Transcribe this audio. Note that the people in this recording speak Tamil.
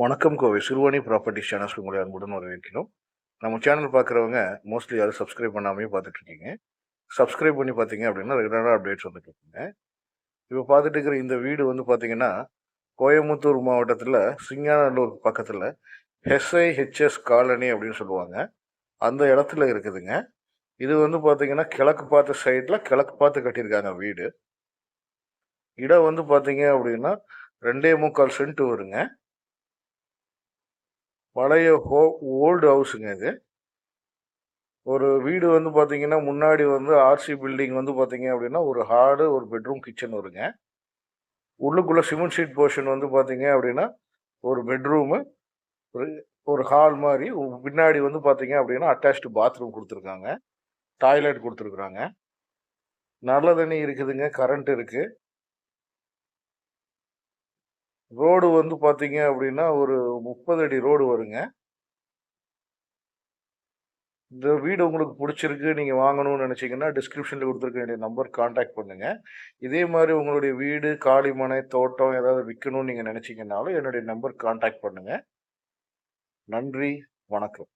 வணக்கம் கோவை சிறுவாணி ப்ராப்பர்ட்டி சேனல்ஸ் உங்களை அன்புடன் வரவேற்கிறோம். நம்ம சேனல் பார்க்குறவங்க மோஸ்ட்லி யாரும் சப்ஸ்கிரைப் பண்ணாமே பார்த்துட்ருக்கீங்க. சப்ஸ்கிரைப் பண்ணி பார்த்தீங்க அப்படின்னா ரெகுலராக அப்டேட்ஸ் வந்துட்டுருக்குங்க இப்போ பார்த்துட்டு இருக்கிற இந்த வீடு வந்து பார்த்தீங்கன்னா கோயம்புத்தூர் மாவட்டத்தில் சிங்காநல்லூர் பக்கத்தில் ஹெச்எஸ் காலனி அப்படின்னு சொல்லுவாங்க. அந்த இடத்துல இருக்குதுங்க. இது வந்து பார்த்தீங்கன்னா கிழக்கு பார்த்த சைடில் கிழக்கு பார்த்து கட்டியிருக்காங்க வீடு. இடம் வந்து பார்த்தீங்க அப்படின்னா ரெண்டே முக்கால் சென்ட் வருங்க பழைய ஹோ ஓல்டு ஹவுஸுங்க இது. ஒரு வீடு வந்து பார்த்தீங்கன்னா முன்னாடி வந்து ஆர்சி பில்டிங் வந்து பார்த்தீங்க அப்படின்னா ஒரு ஹாடு ஒரு பெட்ரூம் கிச்சன் வருங்க. உள்ளுக்குள்ளே சிமெண்ட் ஷீட் போர்ஷன் வந்து பார்த்தீங்க அப்படின்னா ஒரு பெட்ரூமு ஒரு ஒரு ஹால் மாதிரி. பின்னாடி வந்து பார்த்தீங்க அப்படின்னா அட்டாச்டு பாத்ரூம் கொடுத்துருக்காங்க. டாய்லெட் கொடுத்துருக்குறாங்க நல்ல தண்ணி இருக்குதுங்க கரண்ட் இருக்குது ரோடு வந்து பார்த்தீங்க அப்படின்னா ஒரு முப்பது அடி ரோடு வருங்க. இந்த வீடு உங்களுக்கு பிடிச்சிருக்கு நீங்கள் வாங்கணும்னு நினச்சிங்கன்னா டிஸ்கிரிப்ஷனில் கொடுத்துருக்க வேண்டிய நம்பர் காண்டாக்ட் பண்ணுங்கள் இதே மாதிரி உங்களுடைய வீடு காளிமனை தோட்டம் ஏதாவது விற்கணும்னு நீங்கள் நினச்சிங்கனாலும் என்னுடைய நம்பர் காண்டாக்ட் பண்ணுங்கள் நன்றி வணக்கம்.